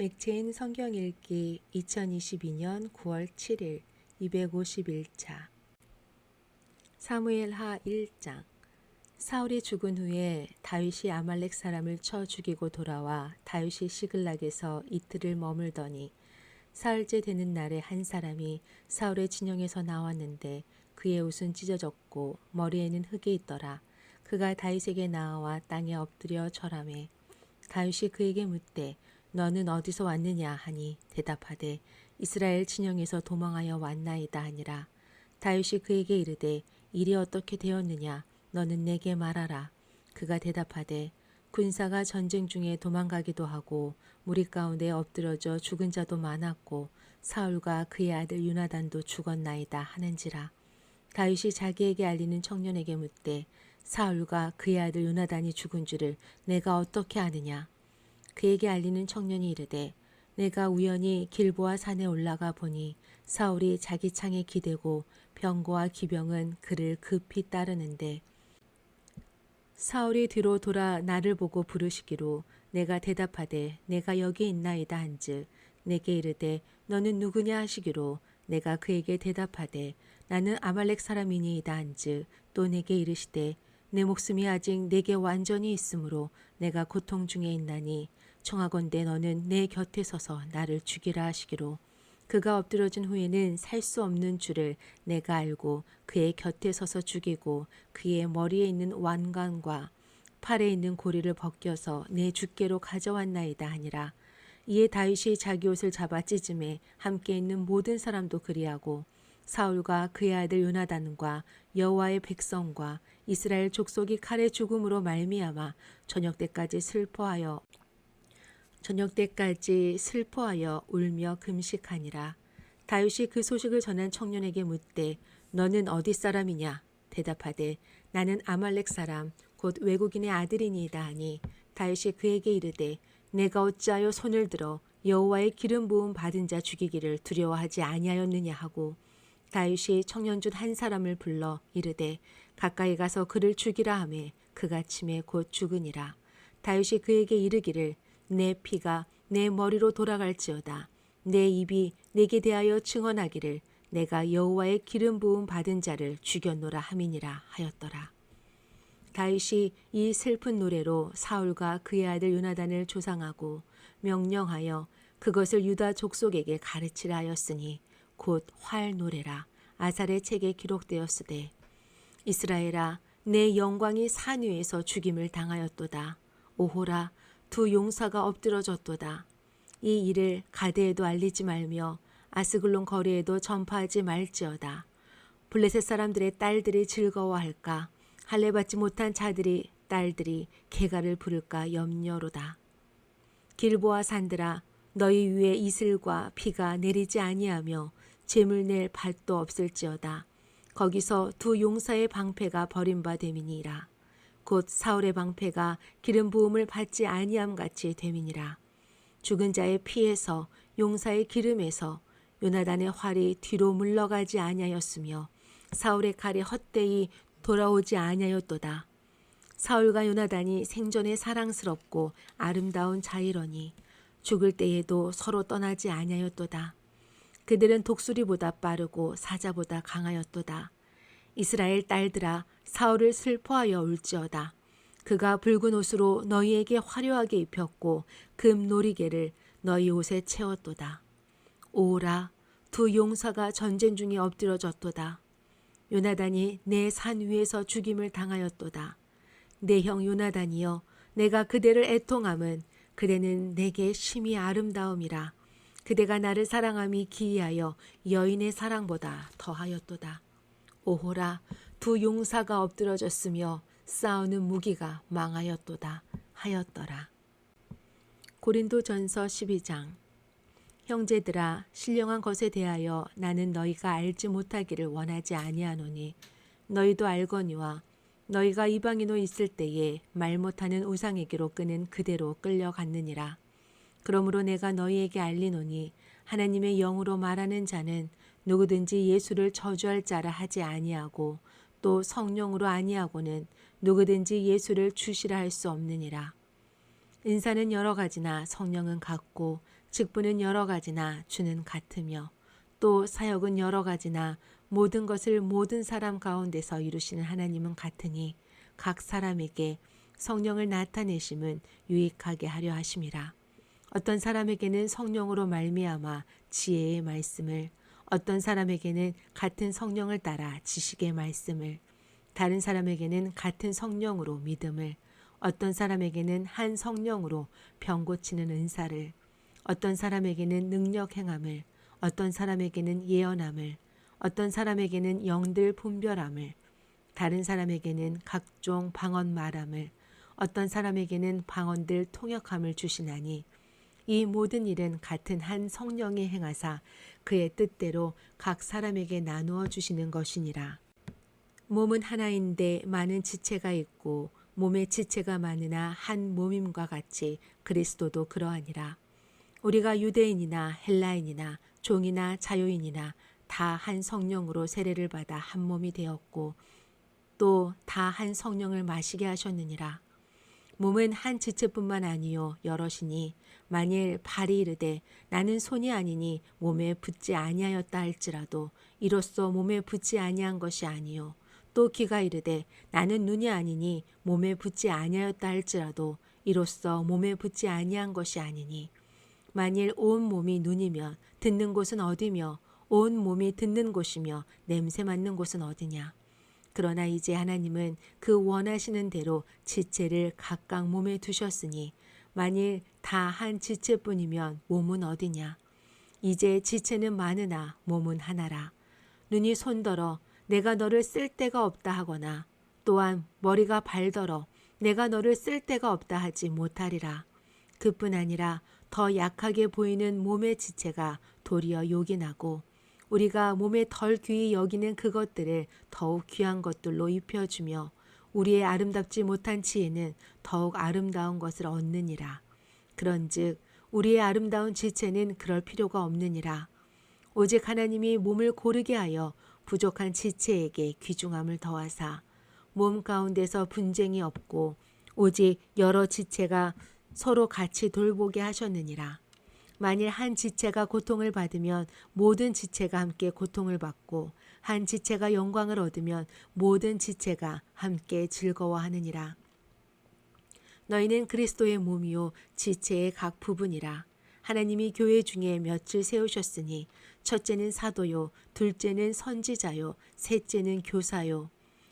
맥체인 성경 읽기 2022년 9월 7일 251차 사무엘하 1장 사울이 죽은 후에 다윗이 아말렉 사람을 쳐 죽이고 돌아와 다윗이 시글락에서 이틀을 머물더니 사흘째 되는 날에 한 사람이 사울의 진영에서 나왔는데 그의 옷은 찢어졌고 머리에는 흙이 있더라. 그가 다윗에게 나와 땅에 엎드려 절하매 다윗이 그에게 묻되 너는 어디서 왔느냐 하니 대답하되 이스라엘 진영에서 도망하여 왔나이다 하니라. 다윗이 그에게 이르되 일이 어떻게 되었느냐? 너는 내게 말하라. 그가 대답하되 군사가 전쟁 중에 도망가기도 하고 무리 가운데 엎드러져 죽은 자도 많았고 사울과 그의 아들 유나단도 죽었나이다 하는지라. 다윗이 자기에게 알리는 청년에게 묻되 사울과 그의 아들 요나단이 죽은 줄을 내가 어떻게 아느냐 그에게 알리는 청년이 이르되 내가 우연히 길보아 산에 올라가 보니 사울이 자기 창에 기대고 병거와 기병은 그를 급히 따르는데 사울이 뒤로 돌아 나를 보고 부르시기로 내가 대답하되 내가 여기 있나이다 한즉 내게 이르되 너는 누구냐 하시기로 내가 그에게 대답하되 나는 아말렉 사람이니이다 한즉 또 내게 이르시되 내 목숨이 아직 내게 완전히 있으므로 내가 고통 중에 있나니 청하건대 너는 내 곁에 서서 나를 죽이라 하시기로. 그가 엎드려진 후에는 살 수 없는 줄을 내가 알고 그의 곁에 서서 죽이고 그의 머리에 있는 완관과 팔에 있는 고리를 벗겨서 내 주께로 가져왔나이다 하니라. 이에 다윗이 자기 옷을 잡아 찢음에 함께 있는 모든 사람도 그리하고 사울과 그의 아들 요나단과 여호와의 백성과 이스라엘 족속이 칼의 죽음으로 말미암아 저녁 때까지 슬퍼하여 저녁 때까지 슬퍼하여 울며 금식하니라. 다윗이 그 소식을 전한 청년에게 묻되 너는 어디 사람이냐? 대답하되 나는 아말렉 사람 곧 외국인의 아들이니이다 하니 다윗이 그에게 이르되 내가 어찌하여 손을 들어 여호와의 기름 부음 받은 자 죽이기를 두려워하지 아니하였느냐 하고 다윗이 청년 중 한 사람을 불러 이르되 가까이 가서 그를 죽이라 하매 그가 침에 곧 죽으니라 다윗이 그에게 이르기를 내 피가 내 머리로 돌아갈지어다. 내 입이 내게 대하여 증언하기를 내가 여호와의 기름 부음 받은 자를 죽였노라 함이니라 하였더라. 다윗이 이 슬픈 노래로 사울과 그의 아들 요나단을 조상하고 명령하여 그것을 유다 족속에게 가르치라 하였으니 곧 활 노래라 아살의 책에 기록되었으되 이스라엘아 내 영광이 산 위에서 죽임을 당하였도다 오호라 두 용사가 엎드러졌도다. 이 일을 가데에도 알리지 말며 아스글론 거리에도 전파하지 말지어다. 블레셋 사람들의 딸들이 즐거워할까? 할례 받지 못한 자들이 딸들이 개가를 부를까 염려로다. 길보아 산들아 너희 위에 이슬과 비가 내리지 아니하며 재물 낼 밭도 없을지어다. 거기서 두 용사의 방패가 버림받음이니라. 곧 사울의 방패가 기름 부음을 받지 아니함 같이 됨이니라. 죽은 자의 피에서 용사의 기름에서 요나단의 활이 뒤로 물러가지 아니하였으며 사울의 칼이 헛되이 돌아오지 아니하였도다. 사울과 요나단이 생전에 사랑스럽고 아름다운 자이러니 죽을 때에도 서로 떠나지 아니하였도다. 그들은 독수리보다 빠르고 사자보다 강하였도다. 이스라엘 딸들아 사울을 슬퍼하여 울지어다. 그가 붉은 옷으로 너희에게 화려하게 입혔고 금 놀이개를 너희 옷에 채웠도다. 오라 두 용사가 전쟁 중에 엎드려졌도다. 요나단이 내 산 위에서 죽임을 당하였도다. 내 형 요나단이여 내가 그대를 애통함은 그대는 내게 심히 아름다움이라. 그대가 나를 사랑함이 기이하여 여인의 사랑보다 더하였도다. 오호라 두 용사가 엎드러졌으며 싸우는 무기가 망하였도다 하였더라. 고린도 전서 12장 형제들아 신령한 것에 대하여 나는 너희가 알지 못하기를 원하지 아니하노니 너희도 알거니와 너희가 이방인으로 있을 때에 말 못하는 우상에게로 끄는 그대로 끌려갔느니라. 그러므로 내가 너희에게 알리노니 하나님의 영으로 말하는 자는 누구든지 예수를 저주할 자라 하지 아니하고 또 성령으로 아니하고는 누구든지 예수를 주시라 할 수 없느니라. 은사는 여러 가지나 성령은 같고 직분은 여러 가지나 주는 같으며 또 사역은 여러 가지나 모든 것을 모든 사람 가운데서 이루시는 하나님은 같으니 각 사람에게 성령을 나타내심은 유익하게 하려 하심이라. 어떤 사람에게는 성령으로 말미암아 지혜의 말씀을 어떤 사람에게는 같은 성령을 따라 지식의 말씀을 다른 사람에게는 같은 성령으로 믿음을 어떤 사람에게는 한 성령으로 병 고치는 은사를 어떤 사람에게는 능력 행함을 어떤 사람에게는 예언함을 어떤 사람에게는 영들 분별함을 다른 사람에게는 각종 방언 말함을 어떤 사람에게는 방언들 통역함을 주시나니 이 모든 일은 같은 한 성령이 행하사 그의 뜻대로 각 사람에게 나누어 주시는 것이니라. 몸은 하나인데 많은 지체가 있고 몸의 지체가 많으나 한 몸임과 같이 그리스도도 그러하니라. 우리가 유대인이나 헬라인이나 종이나 자유인이나 다 한 성령으로 세례를 받아 한 몸이 되었고 또 다 한 성령을 마시게 하셨느니라. 몸은 한 지체뿐만 아니요 여럿이니 만일 발이 이르되 나는 손이 아니니 몸에 붙지 아니하였다 할지라도 이로써 몸에 붙지 아니한 것이 아니요 또 귀가 이르되 나는 눈이 아니니 몸에 붙지 아니하였다 할지라도 이로써 몸에 붙지 아니한 것이 아니니 만일 온 몸이 눈이면 듣는 곳은 어디며 온 몸이 듣는 곳이며 냄새 맡는 곳은 어디냐 그러나 이제 하나님은 그 원하시는 대로 지체를 각각 몸에 두셨으니 만일 다 한 지체뿐이면 몸은 어디냐? 이제 지체는 많으나 몸은 하나라. 눈이 손더러 내가 너를 쓸 데가 없다 하거나 또한 머리가 발더러 내가 너를 쓸 데가 없다 하지 못하리라. 그뿐 아니라 더 약하게 보이는 몸의 지체가 도리어 요긴하고 우리가 몸에 덜 귀히 여기는 그것들을 더욱 귀한 것들로 입혀주며 우리의 아름답지 못한 지혜는 더욱 아름다운 것을 얻느니라. 그런즉 우리의 아름다운 지체는 그럴 필요가 없느니라. 오직 하나님이 몸을 고르게 하여 부족한 지체에게 귀중함을 더하사 몸 가운데서 분쟁이 없고 오직 여러 지체가 서로 같이 돌보게 하셨느니라. 만일 한 지체가 고통을 받으면 모든 지체가 함께 고통을 받고 한 지체가 영광을 얻으면 모든 지체가 함께 즐거워하느니라. 너희는 그리스도의 몸이요 지체의 각 부분이라. 하나님이 교회 중에 며칠 세우셨으니 첫째는 사도요 둘째는 선지자요 셋째는 교사요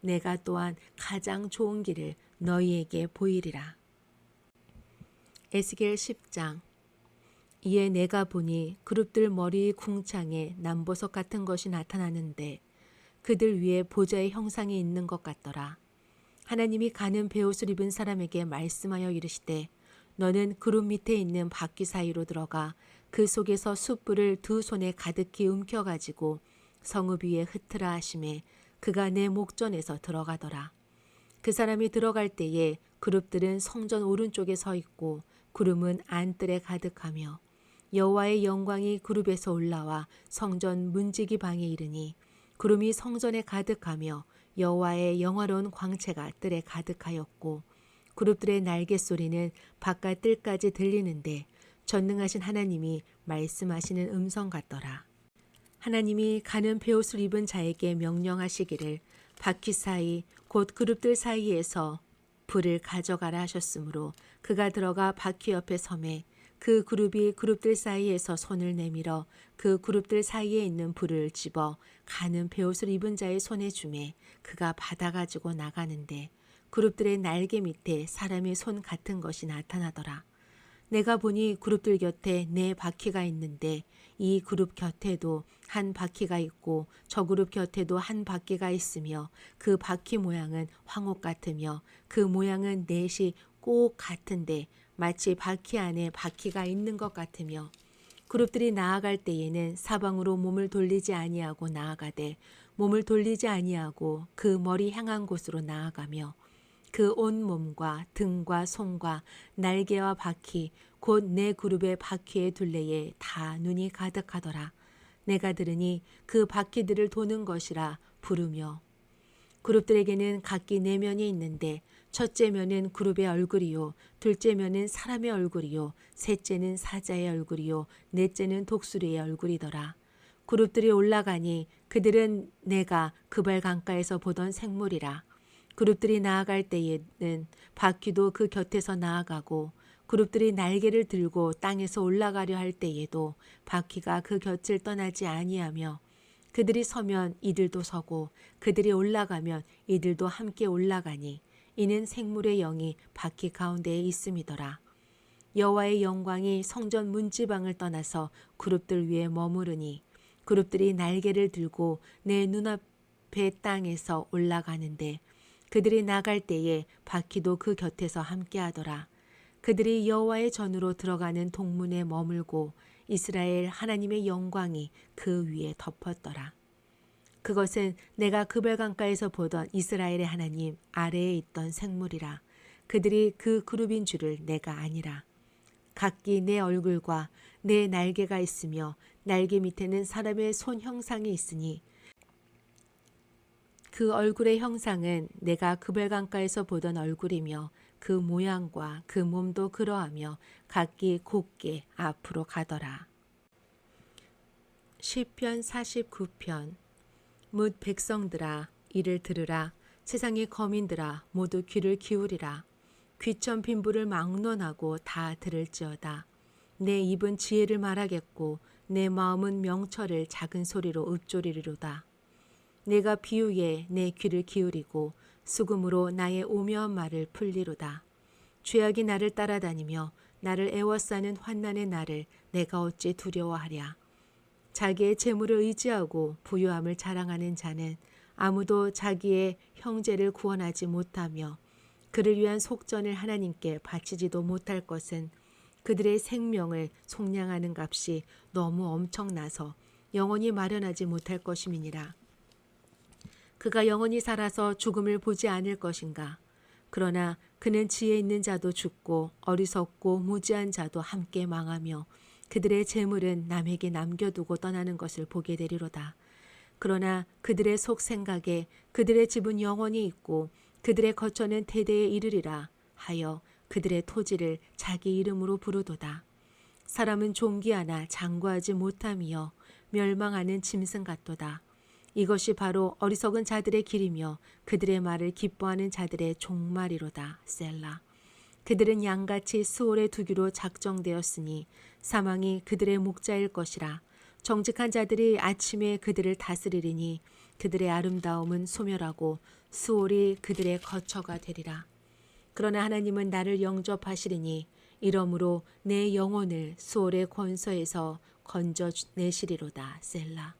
내가 또한 가장 좋은 길을 너희에게 보이리라. 에스겔 10장 이에 내가 보니 그룹들 머리 궁창에 남보석 같은 것이 나타나는데 그들 위에 보좌의 형상이 있는 것 같더라. 하나님이 가는 베옷을 입은 사람에게 말씀하여 이르시되 너는 그룹 밑에 있는 바퀴 사이로 들어가 그 속에서 숯불을 두 손에 가득히 움켜 가지고 성읍 위에 흩으라 하심에 그가 내 목전에서 들어가더라. 그 사람이 들어갈 때에 그룹들은 성전 오른쪽에 서 있고 구름은 안뜰에 가득하며 여호와의 영광이 그룹에서 올라와 성전 문지기 방에 이르니 구름이 성전에 가득하며 여호와의 영화로운 광채가 뜰에 가득하였고 그룹들의 날개 소리는 바깥 뜰까지 들리는데 전능하신 하나님이 말씀하시는 음성 같더라. 하나님이 가는 베옷을 입은 자에게 명령하시기를 바퀴 사이 곧 그룹들 사이에서 불을 가져가라 하셨으므로 그가 들어가 바퀴 옆에 섬에 그 그룹이 그룹들 사이에서 손을 내밀어 그 그룹들 사이에 있는 불을 집어 가는 베옷을 입은 자의 손에 주매 그가 받아 가지고 나가는데 그룹들의 날개 밑에 사람의 손 같은 것이 나타나더라. 내가 보니 그룹들 곁에 네 바퀴가 있는데 이 그룹 곁에도 한 바퀴가 있고 저 그룹 곁에도 한 바퀴가 있으며 그 바퀴 모양은 황옥 같으며 그 모양은 넷이 꼭 같은데 마치 바퀴 안에 바퀴가 있는 것 같으며 그룹들이 나아갈 때에는 사방으로 몸을 돌리지 아니하고 나아가되 몸을 돌리지 아니하고 그 머리 향한 곳으로 나아가며 그 온 몸과 등과 손과 날개와 바퀴 곧내 그룹의 바퀴의 둘레에 다 눈이 가득하더라. 내가 들으니 그 바퀴들을 도는 것이라 부르며 그룹들에게는 각기 내면이 있는데 첫째 면은 그룹의 얼굴이요 둘째 면은 사람의 얼굴이요 셋째는 사자의 얼굴이요 넷째는 독수리의 얼굴이더라. 그룹들이 올라가니 그들은 내가 그발 강가에서 보던 생물이라. 그룹들이 나아갈 때에는 바퀴도 그 곁에서 나아가고 그룹들이 날개를 들고 땅에서 올라가려 할 때에도 바퀴가 그 곁을 떠나지 아니하며 그들이 서면 이들도 서고 그들이 올라가면 이들도 함께 올라가니 이는 생물의 영이 바퀴 가운데에 있음이더라. 여호와의 영광이 성전 문지방을 떠나서 그룹들 위에 머무르니 그룹들이 날개를 들고 내 눈앞의 땅에서 올라가는데 그들이 나갈 때에 바퀴도 그 곁에서 함께하더라. 그들이 여호와의 전으로 들어가는 동문에 머물고 이스라엘 하나님의 영광이 그 위에 덮었더라. 그것은 내가 그별강가에서 보던 이스라엘의 하나님 아래에 있던 생물이라. 그들이 그 그룹인 줄을 내가 아니라. 각기 내 얼굴과 내 날개가 있으며 날개 밑에는 사람의 손 형상이 있으니 그 얼굴의 형상은 내가 그별강가에서 보던 얼굴이며 그 모양과 그 몸도 그러하며 각기 곱게 앞으로 가더라. 시편 49편. 묻 백성들아 이를 들으라. 세상의 거민들아 모두 귀를 기울이라. 귀천 빈부를 막론하고 다 들을지어다. 내 입은 지혜를 말하겠고 내 마음은 명철을 작은 소리로 읊조리리로다 내가 비유에 내 귀를 기울이고 수금으로 나의 오묘한 말을 풀리로다. 죄악이 나를 따라다니며 나를 애워싸는 환난의 날을 내가 어찌 두려워하랴. 자기의 재물을 의지하고 부유함을 자랑하는 자는 아무도 자기의 형제를 구원하지 못하며 그를 위한 속전을 하나님께 바치지도 못할 것은 그들의 생명을 속량하는 값이 너무 엄청나서 영원히 마련하지 못할 것임이니라. 그가 영원히 살아서 죽음을 보지 않을 것인가. 그러나 그는 지혜 있는 자도 죽고 어리석고 무지한 자도 함께 망하며 그들의 재물은 남에게 남겨두고 떠나는 것을 보게 되리로다. 그러나 그들의 속 생각에 그들의 집은 영원히 있고 그들의 거처는 대대에 이르리라 하여 그들의 토지를 자기 이름으로 부르도다. 사람은 존귀하나 장구하지 못함이여 멸망하는 짐승 같도다. 이것이 바로 어리석은 자들의 길이며 그들의 말을 기뻐하는 자들의 종말이로다. 셀라. 그들은 양같이 수월에 두기로 작정되었으니 사망이 그들의 목자일 것이라. 정직한 자들이 아침에 그들을 다스리리니 그들의 아름다움은 소멸하고 수월이 그들의 거처가 되리라. 그러나 하나님은 나를 영접하시리니 이러므로 내 영혼을 수월의 권서에서 건져 내시리로다. 셀라.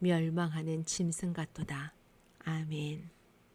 멸망하는 짐승 같도다. 아멘.